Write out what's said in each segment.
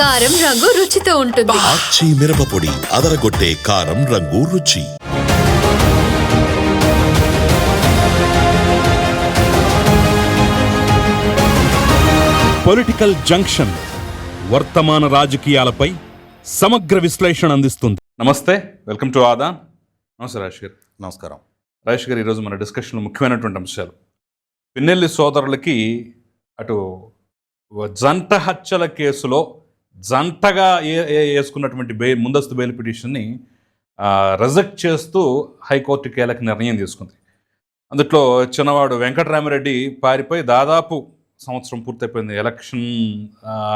కారం రంగు రుచితో ఉంటుంది. ఆచి మిరపపొడి అదరగొట్టే కారం రంగు రుచి. పొలిటికల్ జంక్షన్ వర్తమాన రాజకీయాలపై సమగ్ర విశ్లేషణ అందిస్తుంది. నమస్తే వెల్కమ్ టు ఆదాన్. నమస్తే రాజేష్ గారు. నమస్కారం. రాజేష్ గారు ఈరోజు మన డిస్కషన్లో ముఖ్యమైనటువంటి అంశాలు. పిన్నెల్లి సోదరులకి అటు జంట హత్యల కేసులో జంటగా వేసుకున్నటువంటి బెయిల్ ముందస్తు బెయిల్ పిటిషన్ని రిజెక్ట్ చేస్తూ హైకోర్టు కీలక నిర్ణయం తీసుకుంది. అందుట్లో చిన్నవాడు వెంకటరామిరెడ్డి పారిపోయి దాదాపు సంవత్సరం పూర్తయిపోయింది. ఎలక్షన్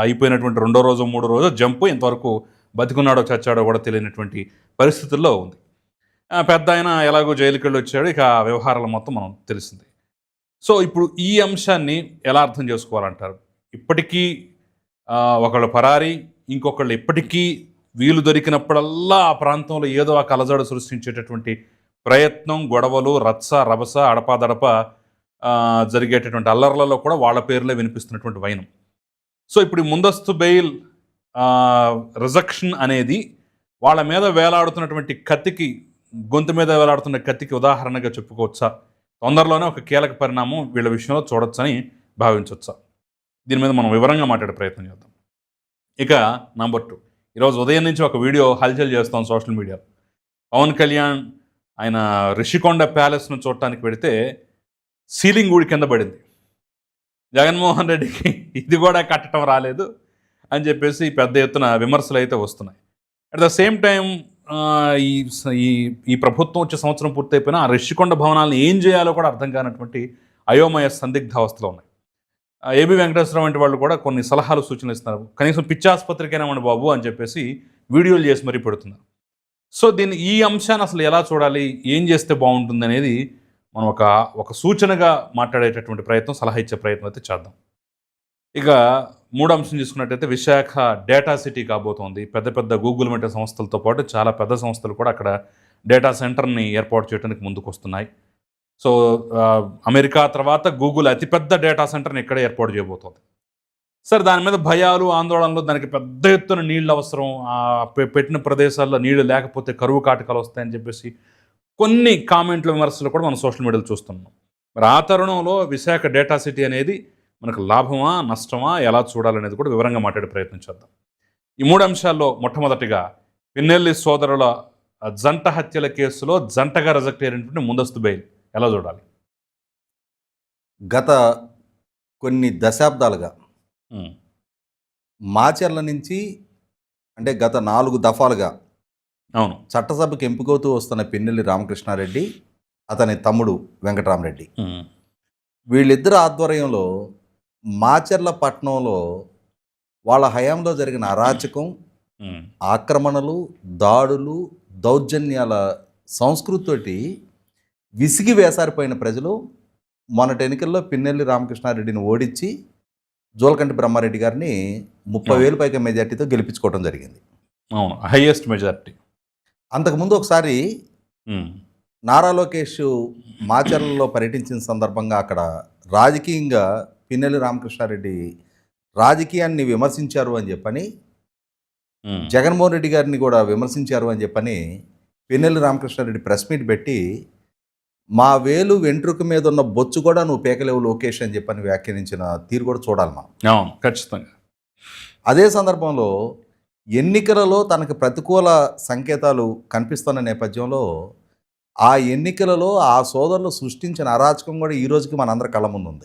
అయిపోయినటువంటి రెండో రోజు మూడో రోజు జంప్ ఇంతవరకు బతికున్నాడో చచ్చాడో కూడా తెలియనటువంటి పరిస్థితుల్లో ఉంది. పెద్ద ఆయన ఎలాగో జైలుకి వెళ్ళి వచ్చాడు. ఇక ఆ వ్యవహారాలు మొత్తం మనం తెలిసింది. సో ఇప్పుడు ఈ అంశాన్ని ఎలా అర్థం చేసుకోవాలంటారు? ఇప్పటికీ ఒకళ్ళు పరారి ఇంకొకళ్ళు ఇప్పటికీ వీలు దొరికినప్పుడల్లా ఆ ప్రాంతంలో ఏదో ఆ కలజోడ సృష్టించేటటువంటి ప్రయత్నం గొడవలు రచ్చ రభస అడపాదడప జరిగేటటువంటి అల్లర్లలో కూడా వాళ్ళ పేర్లే వినిపిస్తున్నటువంటి వైనం. సో ఇప్పుడు ముందస్తు బెయిల్ రిజక్షన్ అనేది వాళ్ళ మీద వేలాడుతున్నటువంటి కత్తికి గొంతు మీద వేలాడుతున్న కత్తికి ఉదాహరణగా చెప్పుకోవచ్చా? తొందరలోనే ఒక కీలక పరిణామం వీళ్ళ విషయంలో చూడొచ్చని భావించవచ్చా దీని మీద మనం వివరంగా మాట్లాడే ప్రయత్నం చేద్దాం. ఇక నంబర్ టూ. ఈరోజు ఉదయం నుంచి ఒక వీడియో హల్చల్ చేస్తాం సోషల్ మీడియాలో పవన్ కళ్యాణ్ ఆయన రిషికొండ ప్యాలెస్ను చూడటానికి వెడితే సీలింగ్ ఊడి కింద పడింది. జగన్మోహన్ రెడ్డికి ఇది కూడా కట్టడం రాలేదు అని చెప్పేసి పెద్ద ఎత్తున విమర్శలు అయితే వస్తున్నాయి. అట్ ద సేమ్ టైం ఈ ఈ ప్రభుత్వం వచ్చే సంవత్సరం పూర్తయిపోయినా ఆ రిషికొండ భవనాలను ఏం చేయాలో కూడా అర్థం కానటువంటి అయోమయ సందిగ్ధ అవస్థలు ఉన్నాయి. ఏబి వెంకటేశ్వరరావు వంటి వాళ్ళు కూడా కొన్ని సలహాలు సూచనలు ఇస్తున్నారు. కనీసం పిచ్చాసుపత్రికైనా మన బాబు అని చెప్పేసి వీడియోలు చేసి మరీ పెడుతున్నారు. సో దీన్ని ఈ అంశాన్ని అసలు ఎలా చూడాలి? ఏం చేస్తే బాగుంటుంది అనేది మనం ఒక ఒక సూచనగా మాట్లాడేటటువంటి ప్రయత్నం సలహా ఇచ్చే ప్రయత్నం అయితే చేద్దాం. ఇక మూడు అంశం చూసుకున్నట్టయితే విశాఖ డేటా సిటీ కాబోతోంది. పెద్ద పెద్ద గూగుల్ వంటి సంస్థలతో పాటు చాలా పెద్ద సంస్థలు కూడా అక్కడ డేటా సెంటర్ని ఏర్పాటు చేయడానికి ముందుకు వస్తున్నాయి సో అమెరికా తర్వాత గూగుల్ అతిపెద్ద డేటా సెంటర్ని ఇక్కడ ఏర్పాటు చేయబోతోంది. సరే దాని మీద భయాలు ఆందోళనలు దానికి పెద్ద ఎత్తున నీళ్ళు అవసరం పెట్టిన ప్రదేశాల్లో నీళ్ళు లేకపోతే కరువు కాటకాలు వస్తాయని చెప్పేసి కొన్ని కామెంట్లు విమర్శలు కూడా మనం సోషల్ మీడియాలో చూస్తున్నాం. మరి ఆ తరుణంలో విశాఖ డేటా సిటీ అనేది మనకు లాభమా నష్టమా ఎలా చూడాలనేది కూడా వివరంగా మాట్లాడే ప్రయత్నం చేద్దాం. ఈ మూడు అంశాల్లో మొట్టమొదటిగా పిన్నెల్లి సోదరుల జంట హత్యల కేసులో జంటగా రిజెక్ట్ అయినటువంటి ముందస్తు బెయిల్. ఎలా చూడాలి? గత కొన్ని దశాబ్దాలుగా మాచర్ల నుంచి అంటే గత నాలుగు దఫాలుగా అవును. చట్టసభకు ఎంపికవుతూ వస్తున్న పిన్నెల్లి రామకృష్ణారెడ్డి అతని తమ్ముడు వెంకటరామరెడ్డి. వీళ్ళిద్దరు ఆధ్వర్యంలో మాచర్ల పట్టణంలో వాళ్ళ హయాంలో జరిగిన అరాచకం ఆక్రమణలు దాడులు దౌర్జన్యాల సంస్కృతితోటి విసిగి వేసారిపోయిన ప్రజలు మొన్నటి ఎన్నికల్లో పిన్నెల్లి రామకృష్ణారెడ్డిని ఓడించి జోలకంటి బ్రహ్మారెడ్డి గారిని ముప్పై వేలు పైగా మెజార్టీతో గెలిపించుకోవడం జరిగింది. అవును హైయెస్ట్ మెజారిటీ. అంతకుముందు ఒకసారి నారా లోకేష్ మాచర్లలో పర్యటించిన సందర్భంగా అక్కడ రాజకీయంగా పిన్నెల్లి రామకృష్ణారెడ్డి రాజకీయాన్ని విమర్శించారు అని చెప్పని జగన్మోహన్ రెడ్డి గారిని కూడా విమర్శించారు అని చెప్పని పిన్నెల్లి రామకృష్ణారెడ్డి ప్రెస్ మీట్ పెట్టి మా వేలు వెంట్రుక మీద ఉన్న బొచ్చు కూడా నువ్వు పేకలేవు లోకేష్ అని చెప్పని వ్యాఖ్యానించిన తీరు కూడా చూడాలి మనం. ఖచ్చితంగా. అదే సందర్భంలో ఎన్నికలలో తనకు ప్రతికూల సంకేతాలు కనిపిస్తున్న నేపథ్యంలో ఆ ఎన్నికలలో ఆ సోదరులు సృష్టించిన అరాచకం కూడా ఈ రోజుకి మనందరి కళ్ళ ముందు ఉంది.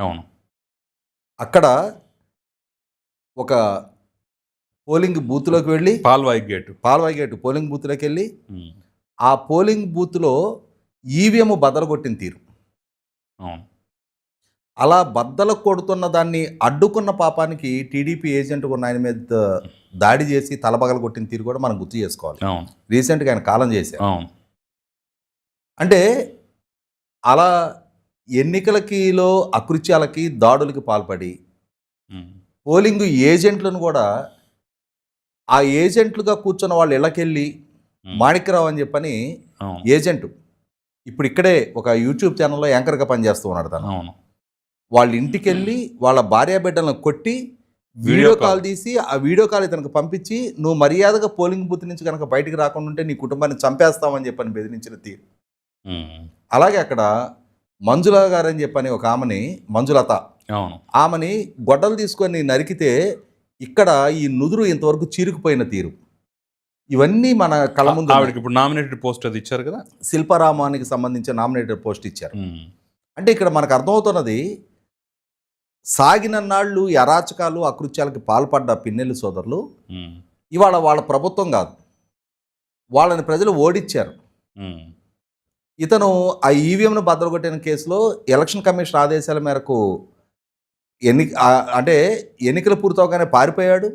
అవును. అక్కడ ఒక పోలింగ్ బూత్లోకి వెళ్ళి Palvai gate. Palvai gate polling బూత్లోకి వెళ్ళి ఆ పోలింగ్ బూత్లో ఈవీఎం బద్దలు తీరు. అలా బద్దలు కొడుతున్న దాన్ని అడ్డుకున్న పాపానికి టీడీపీ ఏజెంట్ ఉన్న ఆయన మీద దాడి చేసి తలబగలు కొట్టిన తీరు కూడా మనం గుర్తు చేసుకోవాలి. రీసెంట్గా ఆయన కాలం చేశారు. అంటే అలా ఎన్నికలకిలో అకృత్యాలకి దాడులకి పాల్పడి పోలింగ్ ఏజెంట్లను కూడా ఆ ఏజెంట్లుగా కూర్చున్న వాళ్ళు ఇళ్ళకెళ్ళి మాణిక్యరావు అని చెప్పని ఏజెంట్ ఇప్పుడు ఇక్కడే ఒక యూట్యూబ్ ఛానల్లో యాంకర్గా పనిచేస్తూ ఉన్నాడు తను. అవును. వాళ్ళ ఇంటికి వెళ్ళి వాళ్ళ భార్య బిడ్డలను కొట్టి వీడియో కాల్. తీసి ఆ వీడియో కాల్ ఇతనికి పంపించి నువ్వు మర్యాదగా పోలింగ్ బూత్ నుంచి కనుక బయటికి రాకుండా ఉంటే నీ కుటుంబాన్ని చంపేస్తామని చెప్పని బెదిరించిన తీరు. అలాగే అక్కడ మంజుల గారు అని చెప్పని ఒక ఆమెని మంజులత. అవును. ఆమెని గొడ్డలు తీసుకొని నరికితే ఇక్కడ ఈ నుదురు ఇంతవరకు చీరుకుపోయిన తీరు. ఇవన్నీ మన కళ్ళ ముందు. ఆవిడకి ఇప్పుడు నామినేటెడ్ పోస్ట్ అది ఇచ్చారు కదా శిల్పారామానికి సంబంధించిన నామినేటెడ్ పోస్ట్ ఇచ్చారు. అంటే ఇక్కడ మనకు అర్థమవుతున్నది సాగినన్నాళ్ళు ఈ అరాచకాలు అకృత్యాలకి పాల్పడ్డ పిన్నెల్లి సోదరులు. ఇవాళ వాళ్ళ ప్రభుత్వం కాదు వాళ్ళని ప్రజలు ఓడిచ్చారు. ఇతను ఆ ఈవీఎంను బద్దలుకొట్టిన కేసులో ఎలక్షన్ కమిషన్ ఆదేశాల మేరకు ఎన్ని అంటే ఎన్నికలు పూర్తవగానే పారిపోయాడు.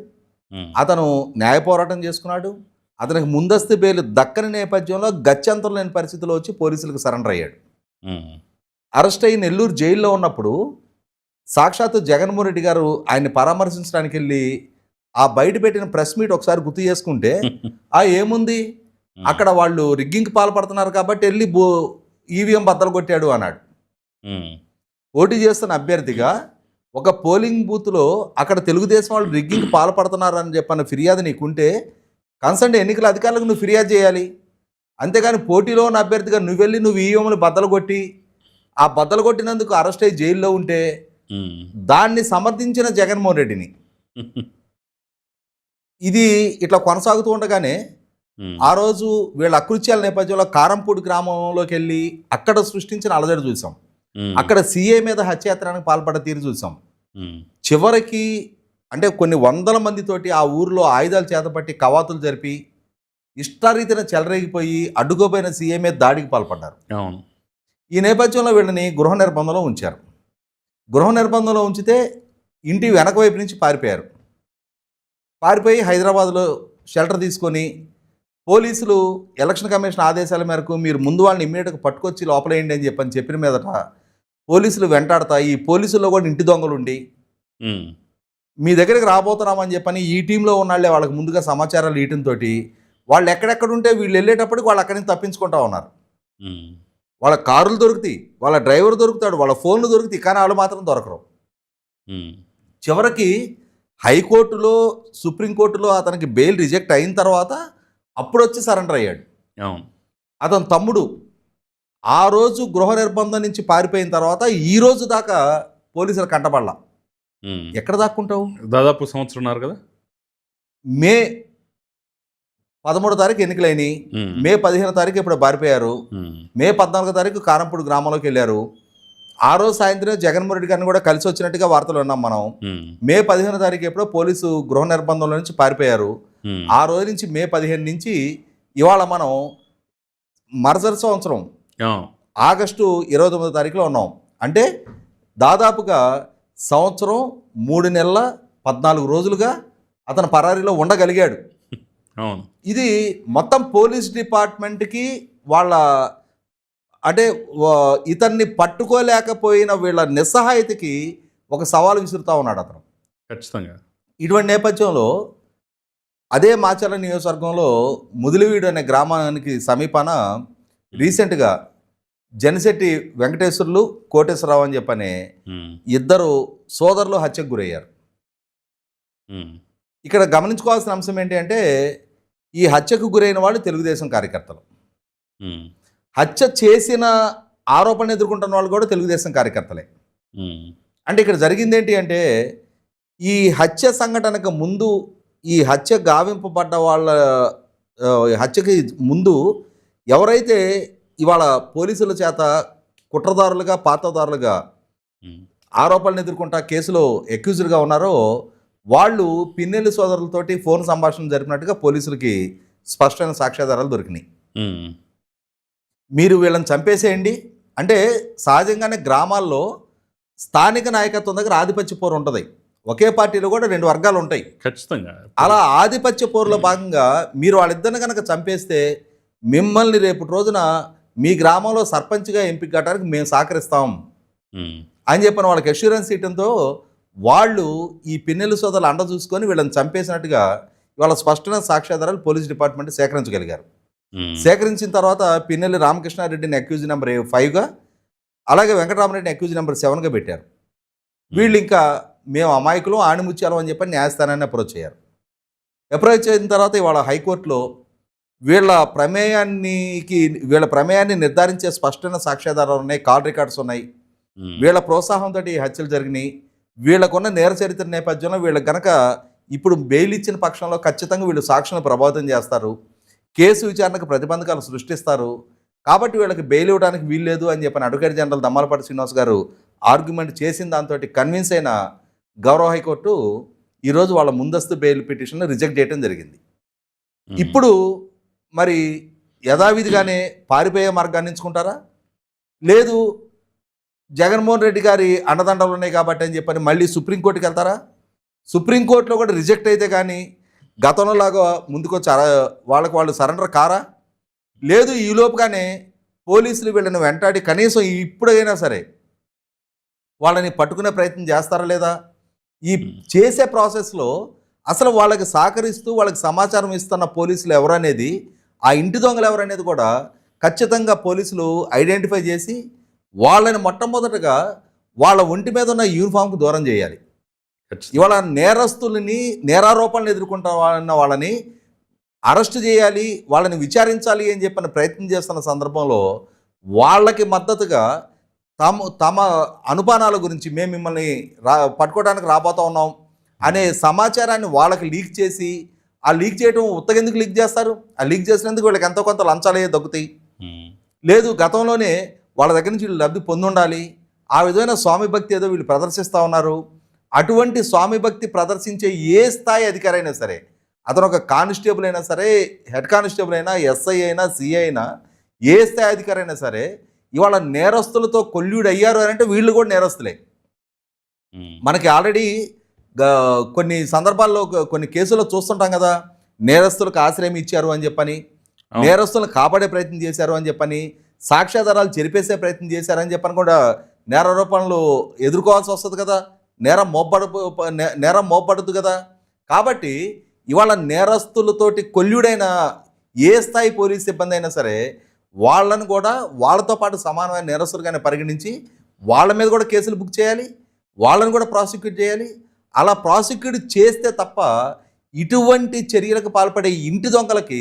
అతను న్యాయ పోరాటం చేసుకున్నాడు అతనికి ముందస్తు బెయిల్ దక్కని నేపథ్యంలో గత్యంతరం లేని పరిస్థితిలో వచ్చి పోలీసులకు సరెండర్ అయ్యాడు. అరెస్ట్ అయ్యి నెల్లూరు జైల్లో ఉన్నప్పుడు సాక్షాత్తు జగన్మోహన్ రెడ్డి గారు ఆయన్ని పరామర్శించడానికి వెళ్ళి ఆ బయట పెట్టిన ప్రెస్ మీట్ ఒకసారి గుర్తు చేసుకుంటే ఆ ఏముంది అక్కడ వాళ్ళు రిగ్గింగ్కి పాల్పడుతున్నారు కాబట్టి వెళ్ళి బో ఈవీఎం బద్దలు కొట్టాడు అన్నాడు. పోటీ చేస్తున్న అభ్యర్థిగా ఒక పోలింగ్ బూత్లో అక్కడ తెలుగుదేశం వాళ్ళు రిగ్గింగ్కి పాల్పడుతున్నారని చెప్పన్న ఫిర్యాదు నీకుంటే కన్సర్న్ ఎన్నికల అధికారులకు నువ్వు ఫిర్యాదు చేయాలి అంతేగాని పోటీలో ఉన్న అభ్యర్థిగా నువ్వు వెళ్ళి నువ్వు ఈవీఎంలు బద్దలు కొట్టి ఆ బద్దలు కొట్టినందుకు అరెస్ట్ అయ్యి జైల్లో ఉంటే. దాన్ని సమర్థించిన జగన్మోహన్ రెడ్డిని ఇది ఇట్లా కొనసాగుతూ ఉండగానే. ఆ రోజు వీళ్ళ అకృత్యాల నేపథ్యంలో కారంపూడి గ్రామంలోకి వెళ్ళి అక్కడ సృష్టించిన అలజడి చూసాం. అక్కడ సీఏ మీద హత్యాయత్నానికి పాల్పడ్డ తీరు చూసాం. చివరికి అంటే కొన్ని వందల మందితోటి ఆ ఊర్లో ఆయుధాలు చేతపట్టి కవాతులు జరిపి ఇష్టారీతిన చెలరేగిపోయి అడ్డుకోపోయిన సీఏ మీద దాడికి పాల్పడ్డారు. అవును. ఈ నేపథ్యంలో వీళ్ళని గృహ నిర్బంధంలో ఉంచారు. గృహ నిర్బంధంలో ఉంచితే ఇంటి వెనక వైపు నుంచి పారిపోయారు. పారిపోయి హైదరాబాద్లో షెల్టర్ తీసుకొని పోలీసులు ఎలక్షన్ కమిషన్ ఆదేశాల మేరకు మీరు ముందు వాళ్ళని ఇమ్మీడియట్గా పట్టుకొచ్చి లోపలేయండి అని చెప్పని చెప్పిన మీదట పోలీసులు వెంటాడతా ఈ పోలీసుల్లో కూడా ఇంటి దొంగలు ఉండి ఉమ్. మీ దగ్గరికి రాబోతున్నామని చెప్పని ఈ టీంలో ఉన్నాళ్ళే వాళ్ళకి ముందుగా సమాచారాలు ఇయటంతో వాళ్ళు ఎక్కడెక్కడ ఉంటే వీళ్ళు వెళ్ళేటప్పటికి వాళ్ళు అక్కడి నుంచి తప్పించుకుంటా ఉన్నారు. వాళ్ళ కారులు దొరుకుతాయి వాళ్ళ డ్రైవర్ దొరుకుతాడు వాళ్ళ ఫోన్లు దొరుకుతాయి కానీ వాళ్ళు మాత్రం దొరకరు. చివరికి హైకోర్టులో సుప్రీంకోర్టులో అతనికి బెయిల్ రిజెక్ట్ అయిన తర్వాత అప్పుడు వచ్చి సరెండర్ అయ్యాడు అతని తమ్ముడు ఆ రోజు గృహ నిర్బంధం నుంచి పారిపోయిన తర్వాత ఈ రోజు దాకా పోలీసులు కంటపడలా. ఎక్కడ దాక్కుంటావు? దాదాపు సంవత్సరం ఉన్నారు కదా? మే పదమూడో తారీఖు ఎన్నికలైనవి. మే పదిహేనో తారీఖు ఇప్పుడు పారిపోయారు ఉమ్. మే పద్నాలుగో తారీఖు కారంపూడి గ్రామంలోకి వెళ్ళారు. ఆ రోజు సాయంత్రం జగన్మోహన్ రెడ్డి గారిని కూడా కలిసి వచ్చినట్టుగా వార్తలు విన్నాం మనం. మే పదిహేనో తారీఖు ఎప్పుడో పోలీసు గృహ నిర్బంధంలో నుంచి పారిపోయారు. ఆ రోజు నుంచి మే పదిహేను నుంచి ఇవాళ మనం మరుసటి సంవత్సరం ఆగస్టు ఇరవై తొమ్మిదో తారీఖులో ఉన్నాం. అంటే దాదాపుగా సంవత్సరం మూడు నెలల పద్నాలుగు రోజులుగా అతను పరారీలో ఉండగలిగాడు. అవును. ఇది మొత్తం పోలీస్ డిపార్ట్మెంట్కి వాళ్ళ అంటే ఇతన్ని పట్టుకోలేకపోయిన వీళ్ళ నిస్సహాయతకి ఒక సవాల్ విసురుతా ఉన్నాడు అతను. ఖచ్చితంగా. ఇటువంటి నేపథ్యంలో అదే మాచర్ల నియోజకవర్గంలో ముదిలివీడు అనే గ్రామానికి సమీపాన రీసెంట్గా జనశెట్టి వెంకటేశ్వర్లు కోటేశ్వరరావు అని చెప్పనే. ఇద్దరు సోదరులు హత్యకు గురయ్యారు. ఇక్కడ గమనించుకోవాల్సిన అంశం ఏంటి అంటే ఈ హత్యకు గురైన వాళ్ళు తెలుగుదేశం కార్యకర్తలు. హత్య చేసిన ఆరోపణ ఎదుర్కొంటున్న వాళ్ళు కూడా తెలుగుదేశం కార్యకర్తలే. అంటే ఇక్కడ జరిగింది ఏంటి అంటే ఈ హత్య సంఘటనకు ముందు ఈ హత్య గావింపబడ్డ వాళ్ళ హత్యకి ముందు ఎవరైతే ఇవాళ పోలీసుల చేత కుట్రదారులుగా పాత్రదారులుగా. ఆరోపణలు ఎదుర్కొంటా కేసులో ఎక్యూజ్డ్గా ఉన్నారో వాళ్ళు పిన్నెల్లి సోదరులతోటి ఫోన్ సంభాషణ జరిపినట్టుగా పోలీసులకి స్పష్టమైన సాక్ష్యాధారాలు దొరికినాయి. మీరు వీళ్ళని చంపేసేయండి. అంటే సహజంగానే గ్రామాల్లో స్థానిక నాయకత్వం దగ్గర ఆధిపత్య పోరు ఉంటుంది. ఒకే పార్టీలో కూడా రెండు వర్గాలు ఉంటాయి. ఖచ్చితంగా. అలా ఆధిపత్య పోరులో భాగంగా మీరు వాళ్ళిద్దరిని కనుక చంపేస్తే మిమ్మల్ని రేపటి రోజున మీ గ్రామంలో సర్పంచ్గా ఎంపిక కట్టడానికి మేము సహకరిస్తాం. అని చెప్పిన వాళ్ళకి అష్యూరెన్స్ ఇవ్వడంతో వాళ్ళు ఈ పిన్నెలు సోదరులు అండ చూసుకొని వీళ్ళని చంపేసినట్టుగా ఇవాళ స్పష్టమైన సాక్ష్యాధారాలు పోలీస్ డిపార్ట్మెంట్ సేకరించగలిగారు. సేకరించిన తర్వాత పిన్నెల్లి రామకృష్ణారెడ్డిని అక్యూజ్ నెంబర్ ఫైవ్గా అలాగే వెంకటరామరెడ్డిని అక్యూజ్ నెంబర్ సెవెన్గా పెట్టారు. వీళ్ళు ఇంకా మేము అమాయకులు ఆణిముత్యాలం అని చెప్పి న్యాయస్థానాన్ని అప్రోచ్ అయ్యారు. అప్రోచ్ అయిన తర్వాత ఇవాళ హైకోర్టులో వీళ్ళ ప్రమేయానికి వీళ్ళ ప్రమేయాన్ని నిర్ధారించే స్పష్టమైన సాక్ష్యాధారాలు ఉన్నాయి కాల్ రికార్డ్స్ ఉన్నాయి. వీళ్ళ ప్రోత్సాహంతో ఈ హత్యలు జరిగినాయి. వీళ్ళకున్న నేర చరిత్ర నేపథ్యంలో వీళ్ళకి గనక ఇప్పుడు బెయిల్ ఇచ్చిన పక్షంలో ఖచ్చితంగా వీళ్ళు సాక్షులను ప్రభావితం చేస్తారు. కేసు విచారణకు ప్రతిబంధకాలు సృష్టిస్తారు. కాబట్టి వీళ్ళకి బెయిల్ ఇవ్వడానికి వీల్లేదు అని చెప్పిన అడ్వకేట్ జనరల్ దమ్మాలపాటి శ్రీనివాస్ గారు ఆర్గ్యుమెంట్ చేసిన దాంతో కన్విన్స్ అయిన గౌరవ హైకోర్టు ఈరోజు వాళ్ళ ముందస్తు బెయిల్ పిటిషన్ రిజెక్ట్ చేయడం జరిగింది. ఇప్పుడు మరి యథావిధిగానే పారిపోయే మార్గాన్ని ఎంచుకుంటారా? లేదు జగన్మోహన్ రెడ్డి గారి అండదండలు ఉన్నాయి కాబట్టి అని చెప్పని మళ్ళీ సుప్రీంకోర్టుకి వెళ్తారా? సుప్రీంకోర్టులో కూడా రిజెక్ట్ అయితే కానీ గతంలో లాగా ముందుకు వాళ్ళకి వాళ్ళు సరెండర్ కారా? లేదు ఈ లోపుగానే పోలీసులు వీళ్ళని వెంటాడి కనీసం ఇప్పుడైనా సరే వాళ్ళని పట్టుకునే ప్రయత్నం చేస్తారా లేదా? ఈ చేసే ప్రాసెస్లో అసలు వాళ్ళకి సహకరిస్తూ వాళ్ళకి సమాచారం ఇస్తున్న పోలీసులు ఎవరనేది ఆ ఇంటి దొంగలు ఎవరనేది కూడా ఖచ్చితంగా పోలీసులు ఐడెంటిఫై చేసి వాళ్ళని మొట్టమొదటగా వాళ్ళ ఒంటి మీద ఉన్న యూనిఫామ్కి దూరం చేయాలి. ఇవాళ నేరస్తులని నేరారోపణలు ఎదుర్కొంటున్న వాళ్ళని అరెస్ట్ చేయాలి వాళ్ళని విచారించాలి అని చెప్పిన ప్రయత్నం చేస్తున్న సందర్భంలో వాళ్ళకి మద్దతుగా తమ తమ అనుమానాల గురించి మేము మిమ్మల్ని రా పట్టుకోవడానికి రాబోతా ఉన్నాం అనే సమాచారాన్ని వాళ్ళకి లీక్ చేసి ఆ లీక్ చేయడం ఉత్తగెందుకు లీక్ చేస్తారు? ఆ లీక్ చేసినందుకు వీళ్ళకి ఎంతో కొంత లంచాలే దొక్కుతాయి. లేదు గతంలోనే వాళ్ళ దగ్గర నుంచి వీళ్ళు లబ్ధి పొంది ఉండాలి. ఆ విధమైన స్వామి భక్తి ఏదో వీళ్ళు ప్రదర్శిస్తూ ఉన్నారు. అటువంటి స్వామి భక్తి ప్రదర్శించే ఏ స్థాయి అధికారి అయినా సరే అతను ఒక కానిస్టేబుల్ అయినా సరే హెడ్ కానిస్టేబుల్ అయినా ఎస్ఐ అయినా సిఐ అయినా ఏ స్థాయి అధికారి అయినా సరే ఇవాళ నేరస్తులతో కొల్లుడు అయ్యారు అని అంటే వీళ్ళు కూడా నేరస్తులే. మనకి ఆల్రెడీ కొన్ని సందర్భాల్లో కొన్ని కేసుల్లో చూస్తుంటాం కదా నేరస్తులకు ఆశ్రయం ఇచ్చారు అని చెప్పని. నేరస్తులను కాపాడే ప్రయత్నం చేశారు అని చెప్పని సాక్ష్యాధారాలు చెరిపేసే ప్రయత్నం చేశారని చెప్పని కూడా నేరారోపణలు ఎదుర్కోవాల్సి వస్తుంది కదా నేరం మోపడు నేరం మోపడదు కదా కాబట్టి ఇవాళ నేరస్తులతోటి కొల్లుడైన ఏ స్థాయి పోలీస్ సిబ్బంది అయినా సరే వాళ్ళని కూడా వాళ్ళతో పాటు సమానమైన నేరస్తులుగానే పరిగణించి వాళ్ళ మీద కూడా కేసులు బుక్ చేయాలి వాళ్ళని కూడా ప్రాసిక్యూట్ చేయాలి అలా ప్రాసిక్యూట్ చేస్తే తప్ప ఇటువంటి చర్యలకు పాల్పడే ఇంటి దొంగలకి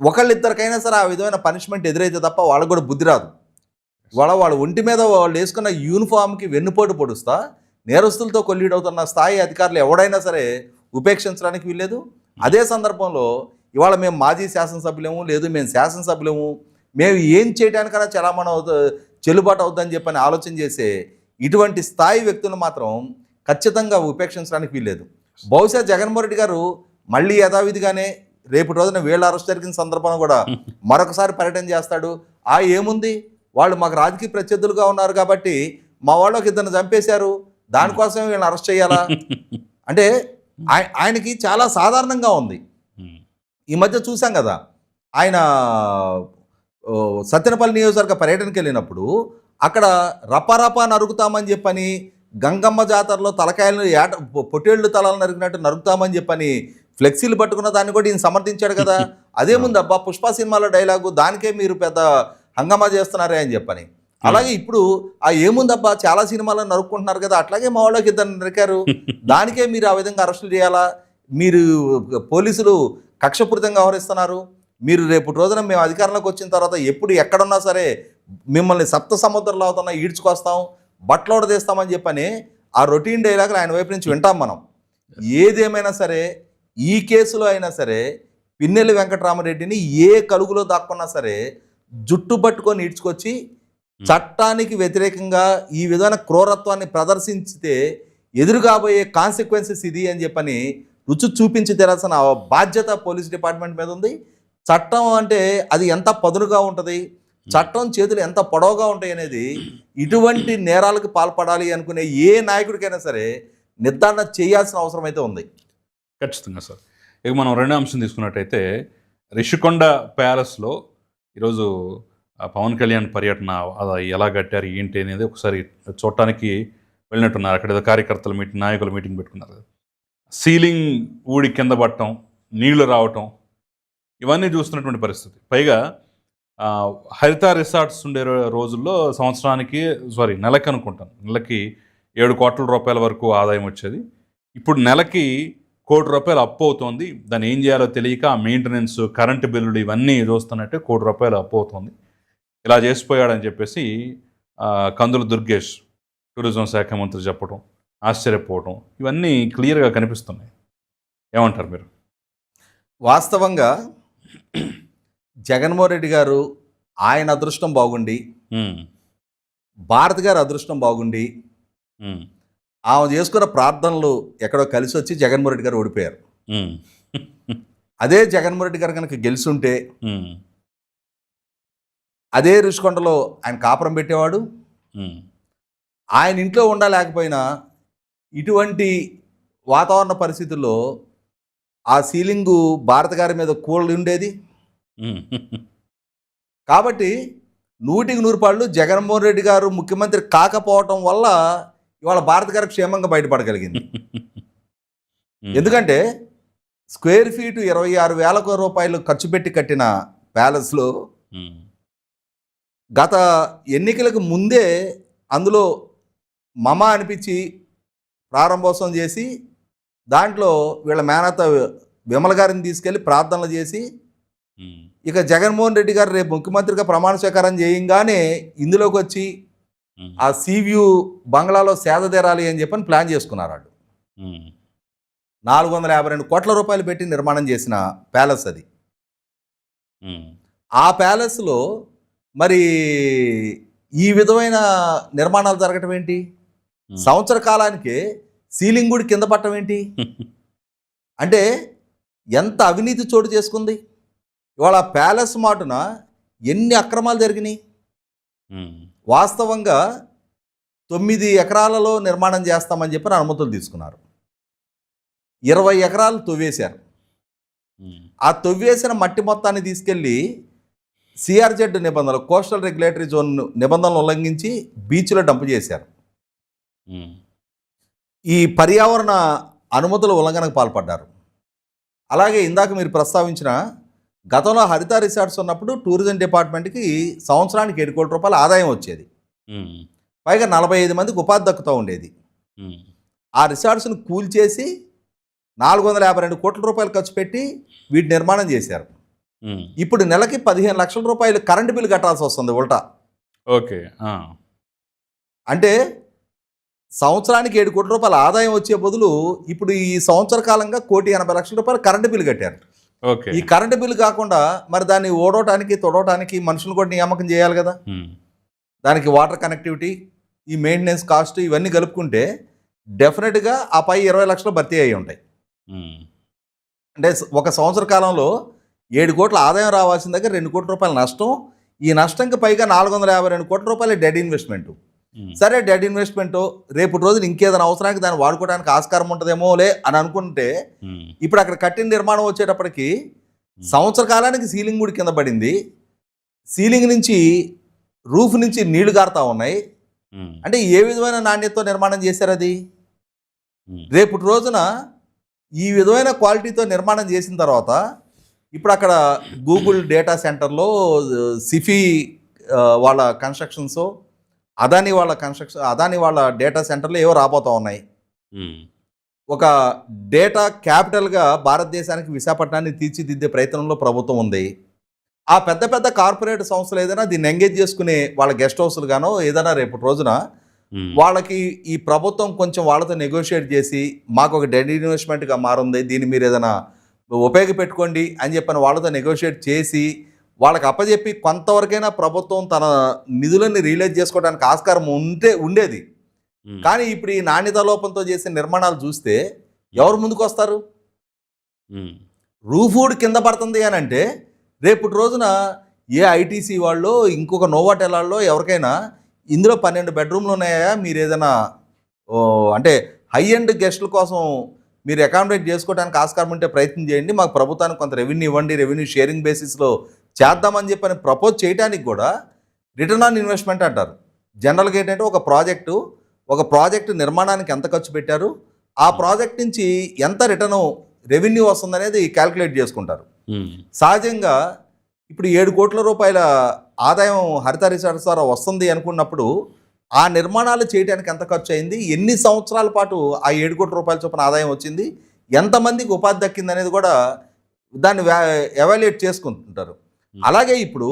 ఒకళ్ళిద్దరికైనా సరే ఆ విధమైన పనిష్మెంట్ ఎదురైతే తప్ప వాళ్ళకు కూడా బుద్ధి రాదు. వాళ్ళ వాళ్ళ ఒంటి మీద వాళ్ళు వేసుకున్న యూనిఫామ్కి వెన్నుపోటు పొడుస్తా నేరస్తులతో కొల్లీడవుతున్న స్థాయి అధికారులు ఎవడైనా సరే ఉపేక్షించడానికి వీల్లేదు. అదే సందర్భంలో ఇవాళ మేము మాజీ శాసనసభ్యులేము లేదు మేము శాసనసభ్యులేము మేము ఏం చేయడానికైనా చలామణి అవుతా చెల్లుబాటు అవుతుందని చెప్పని ఆలోచన చేసే ఇటువంటి స్థాయి వ్యక్తులు మాత్రం ఖచ్చితంగా ఉపేక్షించడానికి వీల్లేదు. బహుశా జగన్మోహన్ రెడ్డి గారు మళ్ళీ యథావిధిగానే రేపు రోజున వీళ్ళ అరెస్ట్ జరిగిన సందర్భంలో కూడా మరొకసారి పర్యటన చేస్తాడు. ఆ ఏముంది? వాళ్ళు మాకు రాజకీయ ప్రత్యర్థులుగా ఉన్నారు కాబట్టి మా వాళ్ళకి ఇద్దరిని చంపేశారు. దానికోసం వీళ్ళని అరెస్ట్ చేయాలా? అంటే ఆయ- ఆయనకి చాలా సాధారణంగా ఉంది. ఉమ్. ఈ మధ్య చూసాం కదా ఆయన ఓ, సత్తెనపల్లి నియోజకవర్గ పర్యటనకి వెళ్ళినప్పుడు అక్కడ రపరప నరుకుతామని చెప్పని గంగమ్మ జాతరలో తలకాయలను ఏట పొట్టేళ్ళు తలలు నరికినట్టు నరుకుతామని చెప్పని ఫ్లెక్సీలు పట్టుకున్న దాన్ని కూడా ఈయన సమర్థించాడు కదా. అదే ముందు అబ్బా పుష్ప సినిమాలో డైలాగు దానికే మీరు పెద్ద హంగామా చేస్తున్నారే అని చెప్పని. అలాగే ఇప్పుడు ఆ ఏముందబ్బా చాలా సినిమాల్లో నరుక్కుంటున్నారు కదా. అట్లాగే మా వాళ్ళకి ఇద్దరు నరికారు. దానికే మీరు ఆ విధంగా అరెస్టులు చేయాలా? మీరు పోలీసులు కక్షపూరితంగా వ్యవహరిస్తున్నారు. మీరు రేపు రోజున మేము అధికారంలోకి వచ్చిన తర్వాత ఎప్పుడు ఎక్కడున్నా సరే మిమ్మల్ని సప్త సముద్రాలు అవుతున్నా ఈడ్చుకొస్తాం. బట్టలోడ తీస్తామని చెప్పని ఆ రొటీన్ డైలాగులు ఆయన వైపు నుంచి వింటాం మనం. ఏదేమైనా సరే ఈ కేసులో అయినా సరే పిన్నెల్లి వెంకటరామరెడ్డిని ఏ కలుగులో దాక్కున్నా సరే జుట్టు పట్టుకొని ఈడ్చుకొచ్చి చట్టానికి వ్యతిరేకంగా ఈ విధమైన క్రూరత్వాన్ని ప్రదర్శించితే ఎదురుగాబోయే కాన్సిక్వెన్సెస్ ఇది అని చెప్పని రుచి చూపించి తెరాల్సిన బాధ్యత పోలీస్ డిపార్ట్మెంట్ మీద ఉంది. చట్టం అంటే అది ఎంత పదునుగా ఉంటుంది? చట్టం చేతులు ఎంత పొడవుగా ఉంటాయి అనేది ఇటువంటి నేరాలకు పాల్పడాలి అనుకునే ఏ నాయకుడికైనా సరే నిర్ధారణ చేయాల్సిన అవసరం అయితే ఉంది. ఖచ్చితంగా సార్. ఇక మనం రెండో అంశం తీసుకున్నట్టయితే రిషికొండ ప్యాలెస్లో ఈరోజు పవన్ కళ్యాణ్ పర్యటన అది ఎలా కట్టారు ఏంటి అనేది ఒకసారి చూడటానికి వెళ్ళినట్టున్నారు. అక్కడ ఏదో కార్యకర్తల మీటింగ్ నాయకుల మీటింగ్ పెట్టుకున్నారు. సీలింగ్ ఊడి కింద పడటం నీళ్ళు రావటం ఇవన్నీ చూస్తున్నటువంటి పరిస్థితి. పైగా హరిత రిసార్ట్స్ ఉండే రో- రోజుల్లో సంవత్సరానికి సారీ నెలకి అనుకుంటాను. నెలకి ఏడు కోట్ల రూపాయల వరకు ఆదాయం వచ్చేది. ఇప్పుడు నెలకి కోటి రూపాయలు అప్పు అవుతోంది. దాన్ని ఏం చేయాలో తెలియక మెయింటెనెన్స్ కరెంటు బిల్లులు ఇవన్నీ చూస్తున్నట్టే కోటి రూపాయలు అప్పు అవుతుంది. ఇలా చేసిపోయాడని చెప్పేసి కందుల దుర్గేష్ టూరిజం శాఖ మంత్రి చెప్పడం ఆశ్చర్యపోవడం ఇవన్నీ క్లియర్గా కనిపిస్తున్నాయి. ఏమంటారు మీరు? వాస్తవంగా జగన్మోహన్ రెడ్డి గారు ఆయన అదృష్టం బాగుండి భారత్ గారి అదృష్టం బాగుండి ఆమె చేసుకున్న ప్రార్థనలు ఎక్కడో కలిసి వచ్చి జగన్మోహన్ రెడ్డి గారు ఓడిపోయారు. అదే జగన్మోహన్ రెడ్డి గారు కనుక గెలుచుంటే ఉమ్, అదే రుషికొండలో ఆయన కాపురం పెట్టేవాడు. ఆయన ఇంట్లో ఉండలేకపోయినా ఇటువంటి వాతావరణ పరిస్థితుల్లో ఆ సీలింగు భారత గారి మీద కూలి ఉండేది కాబట్టి నూటికి నూరు పాళ్ళు జగన్మోహన్ రెడ్డి గారు ముఖ్యమంత్రి కాకపోవటం వల్ల ఇవాళ భారత గారు క్షేమంగా బయటపడగలిగింది. ఎందుకంటే స్క్వేర్ ఫీటు ఇరవై ఆరు వేల రూపాయలు ఖర్చు పెట్టి కట్టిన ప్యాలెస్లో గత ఎన్నికలకు ముందే అందులో మమ అనిపించి ప్రారంభోత్సవం చేసి దాంట్లో వీళ్ళ మేనత విమల గారిని తీసుకెళ్ళి ప్రార్థనలు చేసి ఇక జగన్మోహన్ రెడ్డి గారు రేపు ముఖ్యమంత్రిగా ప్రమాణ స్వీకారం చేయంగానే ఇందులోకి వచ్చి ఆ సీవ్యూ బంగ్లాలో సేద తీరాలి అని చెప్పని ప్లాన్ చేసుకున్నారు వాళ్ళు. నాలుగు వందల యాభై రెండు కోట్ల రూపాయలు పెట్టి నిర్మాణం చేసిన ప్యాలెస్ అది. ఆ ప్యాలెస్లో మరి ఈ విధమైన నిర్మాణాలు జరగటం ఏంటి. సంవత్సర కాలానికే సీలింగ్ కూడా కింద పట్టడం ఏంటి? అంటే ఎంత అవినీతి చోటు చేసుకుంది? ఇవాళ ప్యాలెస్ మాటున ఎన్ని అక్రమాలు జరిగినాయి? వాస్తవంగా తొమ్మిది ఎకరాలలో నిర్మాణం చేస్తామని చెప్పి అనుమతులు తీసుకున్నారు. ఇరవై ఎకరాలు తవ్వేశారు. ఆ తవ్వేసిన మట్టి మొత్తాన్ని తీసుకెళ్ళి సిఆర్జెడ్ నిబంధనలు కోస్టల్ రెగ్యులేటరీ జోన్ నిబంధనలు ఉల్లంఘించి బీచ్లో డంప్ చేశారు. ఈ పర్యావరణ అనుమతుల ఉల్లంఘనకు పాల్పడ్డారు. అలాగే ఇందాక మీరు ప్రస్తావించిన గతంలో హరిత రిసార్ట్స్ ఉన్నప్పుడు టూరిజం డిపార్ట్మెంట్కి సంవత్సరానికి ఏడు కోట్ల రూపాయల ఆదాయం వచ్చేది. పైగా నలభై ఐదు మందికి ఉపాధి దక్కుతూ ఉండేది. ఆ రిసార్ట్స్ను కూల్చేసి నాలుగు వందల యాభై రెండు కోట్ల రూపాయలు ఖర్చు పెట్టి వీటి నిర్మాణం చేశారు. ఇప్పుడు నెలకి పదిహేను లక్షల రూపాయలు కరెంటు బిల్లు కట్టాల్సి వస్తుంది ఉల్టా. ఓకే. అంటే సంవత్సరానికి ఏడు కోట్ల రూపాయల ఆదాయం వచ్చే బదులు ఇప్పుడు ఈ సంవత్సర కాలంగా కోటి ఎనభై లక్షల రూపాయలు కరెంటు బిల్లు కట్టారు. ఈ కరెంటు బిల్లు కాకుండా మరి దాన్ని ఓడవటానికి తొడవటానికి మనుషులు కూడా నియామకం చేయాలి కదా. దానికి వాటర్ కనెక్టివిటీ ఈ మెయింటెనెన్స్ కాస్ట్ ఇవన్నీ కలుపుకుంటే డెఫినెట్గా ఆ పై ఇరవై లక్షలు భర్తీ అయి ఉంటాయి. అంటే ఒక సంవత్సర కాలంలో ఏడు కోట్ల ఆదాయం రావాల్సిన దగ్గర రెండు కోట్ల రూపాయల నష్టం ఈ నష్టంకి పైగా నాలుగు వందల యాభై రెండు కోట్ల రూపాయల డెడ్ ఇన్వెస్ట్మెంట్. సరే డెడ్ ఇన్వెస్ట్మెంట్ రేపు రోజున ఇంకేదైనా అవసరానికి దాన్ని వాడుకోవడానికి ఆస్కారం ఉంటుందేమోలే అని అనుకుంటే ఇప్పుడు అక్కడ కట్టిన నిర్మాణం వచ్చేటప్పటికి సంవత్సర కాలానికి సీలింగ్ కూడా కింద పడింది. సీలింగ్ నుంచి రూఫ్ నుంచి నీళ్ళు గారుతా ఉన్నాయి. అంటే ఏ విధమైన నాణ్యతతో నిర్మాణం చేశారు అది? రేపటి రోజున ఈ విధమైన క్వాలిటీతో నిర్మాణం చేసిన తర్వాత ఇప్పుడు అక్కడ గూగుల్ డేటా సెంటర్లో సిఫీ వాళ్ళ కన్స్ట్రక్షన్స్ అదాని వాళ్ళ కన్స్ట్రక్షన్ అదాని వాళ్ళ డేటా సెంటర్లో ఏవో రాబోతూ ఉన్నాయి. ఒక డేటా క్యాపిటల్గా భారతదేశానికి విశాఖపట్నాన్ని తీర్చిదిద్దే ప్రయత్నంలో ప్రభుత్వం ఉంది. ఆ పెద్ద పెద్ద కార్పొరేట్ సంస్థలు ఏదైనా దీన్ని ఎంగేజ్ చేసుకునే వాళ్ళ గెస్ట్ హౌస్లు గానో ఏదైనా రేపటి రోజున వాళ్ళకి ఈ ప్రభుత్వం కొంచెం వాళ్ళతో నెగోషియేట్ చేసి మాకు ఒక డెడ్ ఇన్వెస్ట్మెంట్గా మారుంది దీన్ని మీరు ఏదైనా ఉపయోగపెట్టుకోండి అని చెప్పని వాళ్ళతో నెగోషియేట్ చేసి వాళ్ళకి అప్పచెప్పి కొంతవరకైనా ప్రభుత్వం తన నిధులని రిలీజ్ చేసుకోవడానికి ఆస్కారం ఉంటే ఉండేది. కానీ ఇప్పుడు ఈ నాణ్యత లోపంతో చేసే నిర్మాణాలు చూస్తే ఎవరు ముందుకు వస్తారు రూఫూడ్ కింద పడుతుంది అని అంటే రేపటి రోజున ఏ ఐటీసీ వాళ్ళు ఇంకొక నోవాటెలాల్లో ఎవరికైనా ఇందులో పన్నెండు బెడ్రూమ్లు ఉన్నాయా? మీరు ఏదైనా అంటే హై ఎండ్ గెస్టుల కోసం మీరు అకామిడేట్ చేసుకోవడానికి ఆస్కారం ఉంటే ప్రయత్నం చేయండి. మాకు ప్రభుత్వానికి కొంత రెవెన్యూ ఇవ్వండి. రెవెన్యూ షేరింగ్ బేసిస్లో చేద్దామని చెప్పని ప్రపోజ్ చేయడానికి కూడా రిటర్న్ ఆన్ ఇన్వెస్ట్మెంట్ అంటారు. జనరల్గా ఏంటంటే ఒక ప్రాజెక్టు ఒక ప్రాజెక్టు నిర్మాణానికి ఎంత ఖర్చు పెట్టారు ఆ ప్రాజెక్ట్ నుంచి ఎంత రిటర్న్ రెవెన్యూ వస్తుందనేది క్యాల్కులేట్ చేసుకుంటారు. ఉమ్, సహజంగా ఇప్పుడు ఏడు కోట్ల రూపాయల ఆదాయం హరిత రిసార్ట్స్ ద్వారా వస్తుంది అనుకున్నప్పుడు ఆ నిర్మాణాలు చేయడానికి ఎంత ఖర్చు అయింది ఎన్ని సంవత్సరాల పాటు ఆ ఏడు కోట్ల రూపాయల చొప్పున ఆదాయం వచ్చింది ఎంతమందికి ఉపాధి దక్కింది అనేది కూడా దాన్ని ఎవాల్యుయేట్ చేసుకుంటుంటారు. అలాగే ఇప్పుడు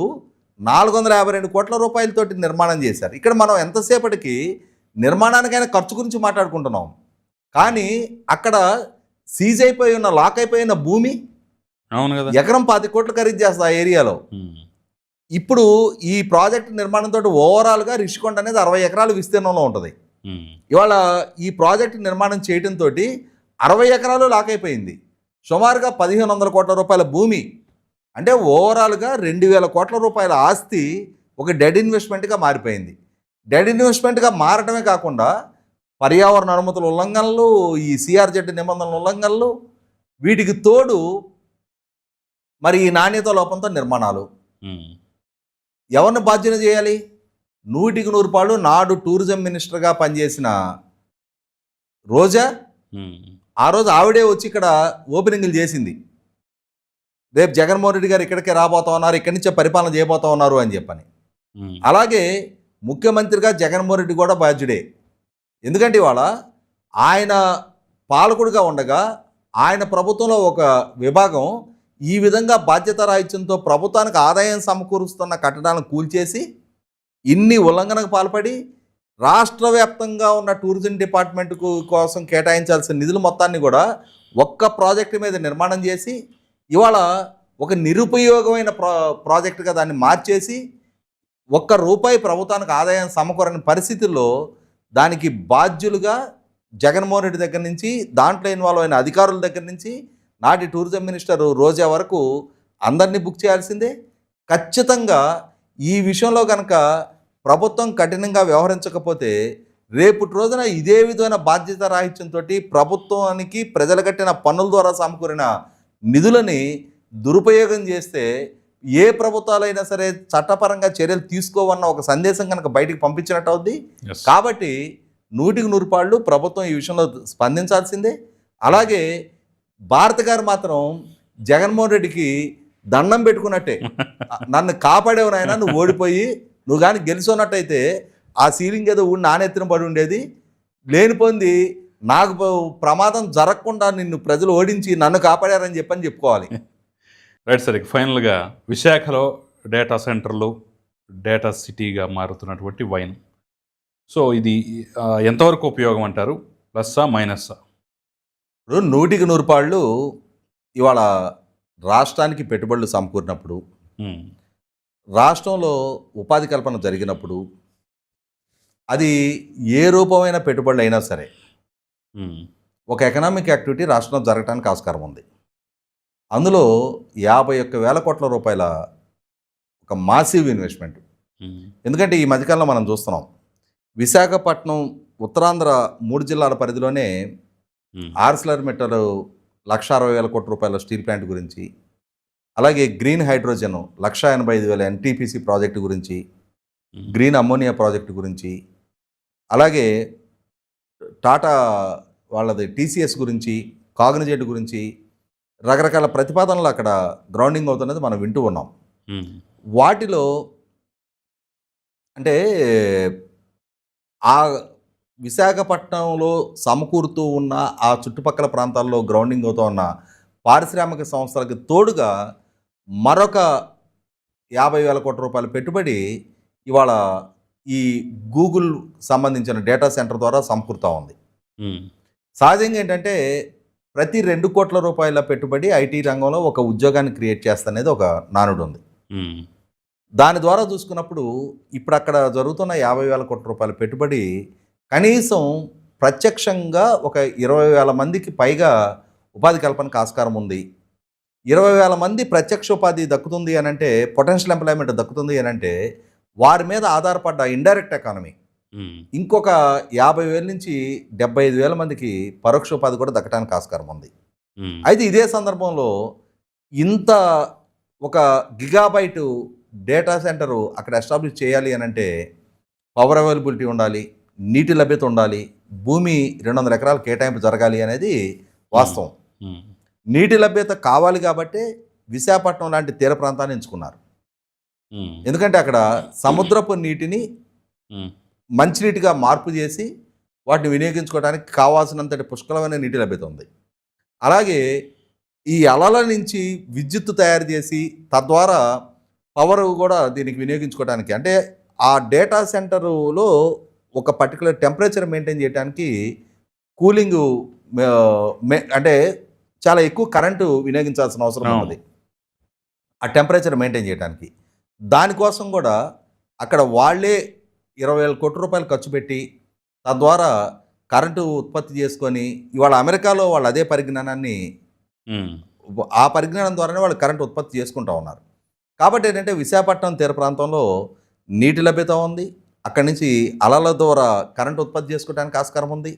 నాలుగు వందల యాభై రెండు కోట్ల రూపాయలతోటి నిర్మాణం చేశారు. ఇక్కడ మనం ఎంతసేపటికి నిర్మాణానికైనా ఖర్చు గురించి మాట్లాడుకుంటున్నాం. కానీ అక్కడ సీజ్ అయిపోయి ఉన్న లాక్ అయిపోయి ఉన్న భూమి అవును కదా. ఎకరం పాతి కోట్లు ఖరీదు చేస్తుంది ఆ ఏరియాలో. ఇప్పుడు ఈ ప్రాజెక్ట్ నిర్మాణంతో ఓవరాల్గా రిషికొండ అనేది అరవై ఎకరాల విస్తీర్ణంలో ఉంటుంది. ఇవాళ ఈ ప్రాజెక్ట్ నిర్మాణం చేయడంతో అరవై ఎకరాలు లాక్ అయిపోయింది. సుమారుగా పదిహేను వందల కోట్ల రూపాయల భూమి అంటే ఓవరాల్గా రెండు వేల కోట్ల రూపాయల ఆస్తి ఒక డెడ్ ఇన్వెస్ట్మెంట్గా మారిపోయింది. డెడ్ ఇన్వెస్ట్మెంట్గా మారటమే కాకుండా పర్యావరణ అనుమతుల ఉల్లంఘనలు ఈ సిఆర్జెడ్ నిబంధనల ఉల్లంఘనలు వీటికి తోడు మరి ఈ నాణ్యత లోపంతో నిర్మాణాలు. ఎవరిని బాధ్యత చేయాలి? నూటికి నూరు పాళ్ళు నాడు టూరిజం మినిస్టర్గా పనిచేసిన రోజా. ఆ రోజు ఆవిడే వచ్చి ఇక్కడ ఓపెనింగ్లు చేసింది. రేపు జగన్మోహన్ రెడ్డి గారు ఇక్కడికే రాబోతా ఉన్నారు ఇక్కడి నుంచే పరిపాలన చేయబోతా ఉన్నారు అని చెప్పని. అలాగే ముఖ్యమంత్రిగా జగన్మోహన్ రెడ్డి కూడా బాధ్యుడే ఎందుకంటే ఇవాళ ఆయన పాలకుడిగా ఉండగా ఆయన ప్రభుత్వంలో ఒక విభాగం ఈ విధంగా బాధ్యత రాహిత్యంతో ప్రభుత్వానికి ఆదాయం సమకూరుస్తున్న కట్టడాలను కూల్చేసి ఇన్ని ఉల్లంఘనకు పాల్పడి రాష్ట్ర వ్యాప్తంగా ఉన్న టూరిజం డిపార్ట్మెంట్కు కోసం కేటాయించాల్సిన నిధులు మొత్తాన్ని కూడా ఒక్క ప్రాజెక్టు మీద నిర్మాణం చేసి ఇవాళ ఒక నిరుపయోగమైన ప్రా ప్రాజెక్టుగా దాన్ని మార్చేసి ఒక్క రూపాయి ప్రభుత్వానికి ఆదాయం సమకూరని పరిస్థితుల్లో దానికి బాధ్యులుగా జగన్మోహన్ రెడ్డి దగ్గర నుంచి దాంట్లో ఇన్వాల్వ్ అయిన అధికారుల దగ్గర నుంచి నాటి టూరిజం మినిస్టర్ రోజా వరకు అందరినీ బుక్ చేయాల్సిందే. ఖచ్చితంగా ఈ విషయంలో కనుక ప్రభుత్వం కఠినంగా వ్యవహరించకపోతే రేపటి రోజున ఇదే విధమైన బాధ్యత రాహిత్యంతో ప్రభుత్వానికి ప్రజలు కట్టిన పన్నుల ద్వారా సమకూరిన నిధులని దురుపయోగం చేస్తే ఏ ప్రభుత్వాలైనా సరే చట్టపరంగా చర్యలు తీసుకోవన్న ఒక సందేశం కనుక బయటికి పంపించినట్టు అవుద్ది. కాబట్టి నూటికి నూరు పాళ్ళు ప్రభుత్వం ఈ విషయంలో స్పందించాల్సిందే. అలాగే భారత గారు మాత్రం జగన్మోహన్ రెడ్డికి దండం పెట్టుకున్నట్టే. నన్ను కాపాడేవు నాయనా నువ్వు ఓడిపోయి నువ్వు కానీ గెలిచున్నట్టయితే ఆ సీలింగ్ ఏదో ఊడి నానెత్తిన పడి ఉండేది. లేనిపోంది నాకు ప్రమాదం జరగకుండా నిన్ను ప్రజలు ఓడించి నన్ను కాపాడారని చెప్పని చెప్పుకోవాలి రైట్ సార్ ఇక ఫైనల్గా విశాఖలో డేటా సెంటర్లు డేటా సిటీగా మారుతున్నటువంటి వైన్ సో ఇది ఎంతవరకు ఉపయోగం అంటారు ప్లస్సా మైనస్సా ఇప్పుడు నూటికి నూరు పాళ్ళు ఇవాళ రాష్ట్రానికి పెట్టుబడులు సమకూరినప్పుడు. రాష్ట్రంలో ఉపాధి కల్పన జరిగినప్పుడు అది ఏ రూపమైన పెట్టుబడులు అయినా సరే. ఒక ఎకనామిక్ యాక్టివిటీ రాష్ట్రంలో జరగడానికి ఆస్కారం ఉంది అందులో యాభై ఒక్క వేల కోట్ల రూపాయల ఒక మాసివ్ ఇన్వెస్ట్మెంట్. ఎందుకంటే ఈ మధ్యకాలంలో మనం చూస్తున్నాం విశాఖపట్నం ఉత్తరాంధ్ర మూడు జిల్లాల పరిధిలోనే. ఆర్సిలర్ మెటల్ లక్ష అరవై వేల కోట్ల రూపాయల స్టీల్ ప్లాంట్ గురించి అలాగే గ్రీన్ హైడ్రోజన్ లక్ష ఎనభై ఐదు వేల ఎన్టీపీసీ ప్రాజెక్టు గురించి. గ్రీన్ అమ్మోనియా ప్రాజెక్టు గురించి అలాగే టాటా వాళ్ళది టీసీఎస్ గురించి కాగ్నిజెట్ గురించి రకరకాల ప్రతిపాదనలు అక్కడ గ్రౌండింగ్ అవుతున్నది మనం వింటూ ఉన్నాం. వాటిలో అంటే ఆ విశాఖపట్నంలో సమకూరుతూ ఉన్న ఆ చుట్టుపక్కల ప్రాంతాల్లో గ్రౌండింగ్ అవుతూ ఉన్న పారిశ్రామిక సంస్థలకు తోడుగా మరొక యాభై వేల కోట్ల రూపాయల పెట్టుబడి ఇవాళ ఈ గూగుల్ సంబంధించిన డేటా సెంటర్ ద్వారా సమకూరుతూ ఉంది. సహజంగా ఏంటంటే ప్రతి రెండు కోట్ల రూపాయల పెట్టుబడి ఐటీ రంగంలో ఒక ఉద్యోగాన్ని క్రియేట్ చేస్తనేది ఒక నానుడు ఉంది. దాని ద్వారా చూసుకున్నప్పుడు ఇప్పుడు అక్కడ జరుగుతున్న యాభై వేల కోట్ల రూపాయల పెట్టుబడి కనీసం ప్రత్యక్షంగా ఒక ఇరవై వేల మందికి పైగా ఉపాధి కల్పనకు ఆస్కారం ఉంది ఇరవై వేల మంది ప్రత్యక్ష ఉపాధి దక్కుతుంది అని అంటే పొటెన్షియల్ ఎంప్లాయ్మెంట్ దక్కుతుంది అని అంటే వారి మీద ఆధారపడ్డ ఇండైరెక్ట్ ఎకానమీ. ఇంకొక యాభై వేల నుంచి డెబ్బై ఐదు వేల మందికి పరోక్ష ఉపాధి కూడా దక్కడానికి ఆస్కారం ఉంది. అయితే ఇదే సందర్భంలో ఇంత ఒక గిగాబైట్ డేటా సెంటరు అక్కడ ఎస్టాబ్లిష్ చేయాలి అని అంటే పవర్ అవైలబిలిటీ ఉండాలి నీటి లభ్యత ఉండాలి భూమి రెండు వందల ఎకరాలు కేటాయింపు జరగాలి అనేది వాస్తవం. నీటి లభ్యత కావాలి కాబట్టి విశాఖపట్నం లాంటి తీర ప్రాంతాన్ని ఎంచుకున్నారు. ఎందుకంటే అక్కడ సముద్రపు నీటిని. మంచినీటిగా మార్పు చేసి వాటిని వినియోగించుకోవడానికి కావాల్సినంతటి పుష్కలమైన నీటి లభ్యత ఉంది అలాగే ఈ అలల నుంచి విద్యుత్తు తయారు చేసి తద్వారా పవర్ కూడా దీనికి వినియోగించుకోవడానికి అంటే ఆ డేటా సెంటర్లో ఒక పర్టికులర్ టెంపరేచర్ మెయింటైన్ చేయడానికి కూలింగ్ అంటే చాలా ఎక్కువ కరెంటు వినియోగించాల్సిన అవసరం. ఉన్నది. ఆ టెంపరేచర్ మెయింటైన్ చేయడానికి దానికోసం కూడా అక్కడ వాళ్ళే ఇరవై వేల కోట్ల రూపాయలు ఖర్చు పెట్టి తద్వారా కరెంటు ఉత్పత్తి చేసుకొని ఇవాళ అమెరికాలో వాళ్ళు అదే పరిజ్ఞానాన్ని ఆ పరిజ్ఞానం ద్వారానే వాళ్ళు కరెంట్ ఉత్పత్తి చేసుకుంటూ ఉన్నారు. కాబట్టి ఏంటంటే విశాఖపట్నం తీర ప్రాంతంలో నీటి లభ్యత ఉంది. అక్కడి నుంచి అలల ద్వారా కరెంట్ ఉత్పత్తి చేసుకోవడానికి ఆస్కారం ఉంది.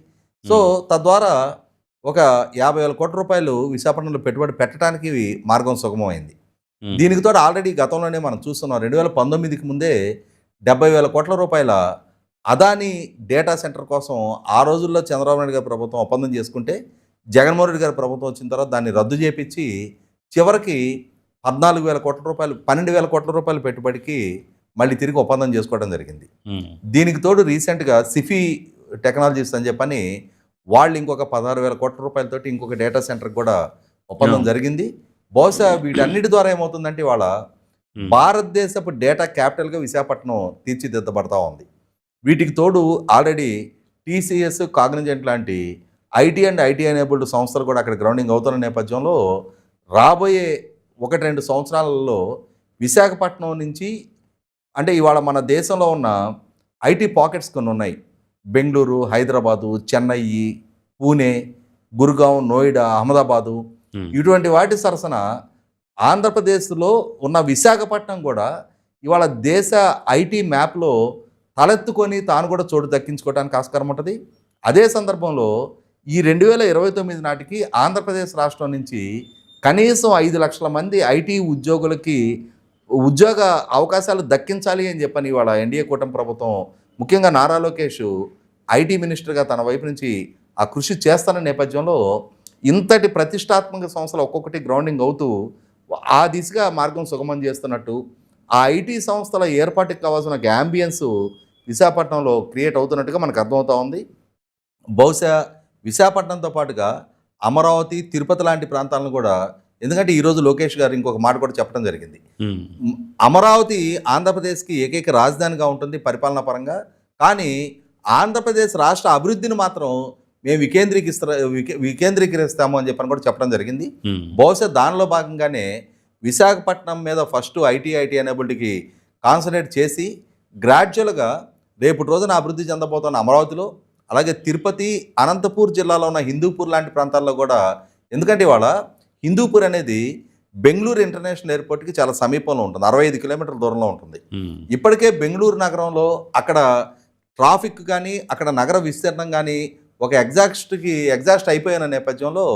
సో తద్వారా ఒక యాభై వేల కోట్ల రూపాయలు విశాఖపట్నంలో పెట్టుబడి పెట్టడానికి మార్గం సుగమమైంది. దీనికి తోడు ఆల్రెడీ గతంలోనే మనం చూస్తున్నాం. రెండు వేల పంతొమ్మిదికి ముందే డెబ్బై వేల కోట్ల రూపాయల అదాని డేటా సెంటర్ కోసం ఆ రోజుల్లో చంద్రబాబు నాయుడు గారి ప్రభుత్వం ఒప్పందం చేసుకుంటే జగన్మోహన్ రెడ్డి గారి ప్రభుత్వం వచ్చిన తర్వాత దాన్ని రద్దు చేపించి చివరికి పద్నాలుగు వేల కోట్ల రూపాయలు పన్నెండు వేల కోట్ల రూపాయల పెట్టుబడికి మళ్ళీ తిరిగి ఒప్పందం చేసుకోవడం జరిగింది. దీనికి తోడు రీసెంట్గా సిఫీ టెక్నాలజీస్ అని చెప్పని వాళ్ళు ఇంకొక పదహారు వేల కోట్ల రూపాయలతోటి ఇంకొక డేటా సెంటర్ కూడా ఒప్పందం. జరిగింది. బహుశా వీటన్నిటి ద్వారా ఏమవుతుందంటే వాళ్ళ భారతదేశపు డేటా క్యాపిటల్గా విశాఖపట్నం తీర్చిదిద్దబడతా ఉంది. వీటికి తోడు ఆల్రెడీ టీసీఎస్ కాగ్నిజెంట్ లాంటి ఐటీ అండ్ ఐటీ ఎనేబుల్డ్ సంస్థలు కూడా అక్కడ గ్రౌండింగ్ అవుతున్న నేపథ్యంలో రాబోయే ఒకటి రెండు సంవత్సరాలలో విశాఖపట్నం నుంచి అంటే ఇవాళ మన దేశంలో ఉన్న ఐటీ పాకెట్స్ కొన్ని ఉన్నాయి. బెంగళూరు హైదరాబాదు చెన్నై పూణే గురుగాం నోయిడా అహ్మదాబాదు ఇటువంటి వాటి సరసన ఆంధ్రప్రదేశ్లో ఉన్న విశాఖపట్నం కూడా ఇవాళ దేశ ఐటీ మ్యాప్లో తలెత్తుకొని తాను కూడా చోటు దక్కించుకోవడానికి ఆస్కారం ఉంటుంది. అదే సందర్భంలో ఈ రెండు వేల ఇరవై తొమ్మిది నాటికి ఆంధ్రప్రదేశ్ రాష్ట్రం నుంచి కనీసం ఐదు లక్షల మంది ఐటీ ఉద్యోగులకి ఉద్యోగ అవకాశాలు దక్కించాలి అని చెప్పని ఇవాళ ఎన్డీఏ కూటమి ప్రభుత్వం ముఖ్యంగా నారా లోకేష్ ఐటీ మినిస్టర్గా తన వైపు నుంచి ఆ కృషి చేస్తున్న నేపథ్యంలో ఇంతటి ప్రతిష్టాత్మక సంస్థలు ఒక్కొక్కటి గ్రౌండింగ్ అవుతూ ఆ దిశగా మార్గం సుగమం చేస్తున్నట్టు ఆ ఐటీ సంస్థల ఏర్పాటుకి కావాల్సిన ఒక విశాఖపట్నంలో క్రియేట్ అవుతున్నట్టుగా మనకు అర్థమవుతా ఉంది. బహుశా విశాఖపట్నంతో పాటుగా అమరావతి తిరుపతి లాంటి ప్రాంతాలను కూడా ఎందుకంటే ఈరోజు లోకేష్ గారు ఇంకొక మాట కూడా చెప్పడం జరిగింది. అమరావతి ఆంధ్రప్రదేశ్కి ఏకైక రాజధానిగా ఉంటుంది పరిపాలనా పరంగా. కానీ ఆంధ్రప్రదేశ్ రాష్ట్ర అభివృద్ధిని మాత్రం మేము వికేంద్రీకరిస్తా వికే- వికేంద్రీకరిస్తాము అని చెప్పని కూడా చెప్పడం జరిగింది. బహుశా దానిలో భాగంగానే విశాఖపట్నం మీద ఫస్ట్ ఐటీ ఐటీ ఎనేబిలిటీకి కాన్సన్ట్రేట్ చేసి గ్రాడ్యువల్గా రేపు రోజున అభివృద్ధి చెందబోతున్న అమరావతిలో అలాగే తిరుపతి అనంతపూర్ జిల్లాలో ఉన్న హిందూపూర్ లాంటి ప్రాంతాల్లో కూడా ఎందుకంటే ఇవాళ హిందూపూర్ అనేది బెంగళూరు ఇంటర్నేషనల్ ఎయిర్పోర్ట్కి చాలా సమీపంలో ఉంటుంది. అరవై ఐదు కిలోమీటర్ల దూరంలో ఉంటుంది. ఇప్పటికే బెంగళూరు నగరంలో అక్కడ ట్రాఫిక్ కానీ అక్కడ నగర విస్తీర్ణం కానీ ఒక ఎగ్జాస్ట్కి ఎగ్జాస్ట్ అయిపోయిన నేపథ్యంలో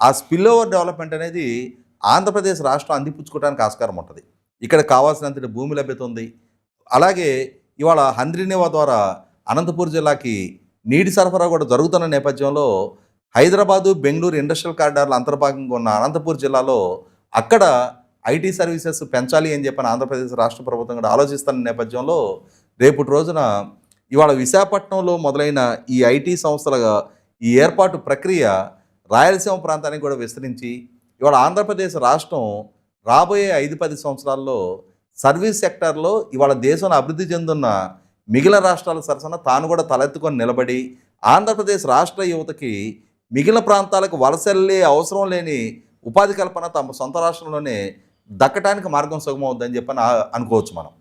ఆ స్పిల్ ఓవర్ డెవలప్మెంట్ అనేది ఆంధ్రప్రదేశ్ రాష్ట్రం అందిపుచ్చుకోవడానికి ఆస్కారం ఉంటుంది. ఇక్కడ కావాల్సినంత భూమి లభ్యత ఉంది అలాగే ఇవాళ హంద్రినేవా ద్వారా అనంతపూర్ జిల్లాకి నీటి సరఫరా కూడా జరుగుతున్న నేపథ్యంలో హైదరాబాదు బెంగళూరు ఇండస్ట్రియల్ కారిడార్ల అంతర్భాగంగా ఉన్న అనంతపూర్ జిల్లాలో అక్కడ ఐటీ సర్వీసెస్ పెంచాలి అని చెప్పిన ఆంధ్రప్రదేశ్ రాష్ట్ర ప్రభుత్వం కూడా ఆలోచిస్తున్న నేపథ్యంలో రేపటి రోజున ఇవాళ విశాఖపట్నంలో మొదలైన ఈ ఐటీ సంస్థల ఈ ఏర్పాటు ప్రక్రియ రాయలసీమ ప్రాంతానికి కూడా విస్తరించి ఇవాళ ఆంధ్రప్రదేశ్ రాష్ట్రం రాబోయే ఐదు పది సంవత్సరాల్లో సర్వీస్ సెక్టార్లో ఇవాళ దేశంలో అభివృద్ధి చెందున్న మిగిలిన రాష్ట్రాల సరసన తాను కూడా తలెత్తుకొని నిలబడి ఆంధ్రప్రదేశ్ రాష్ట్ర యువతకి మిగిలిన ప్రాంతాలకు వలసల్లే అవసరం లేని ఉపాధి కల్పన తమ సొంత రాష్ట్రంలోనే దక్కటానికి మార్గం సుగమవుద్దని చెప్పని అనుకోవచ్చు మనం.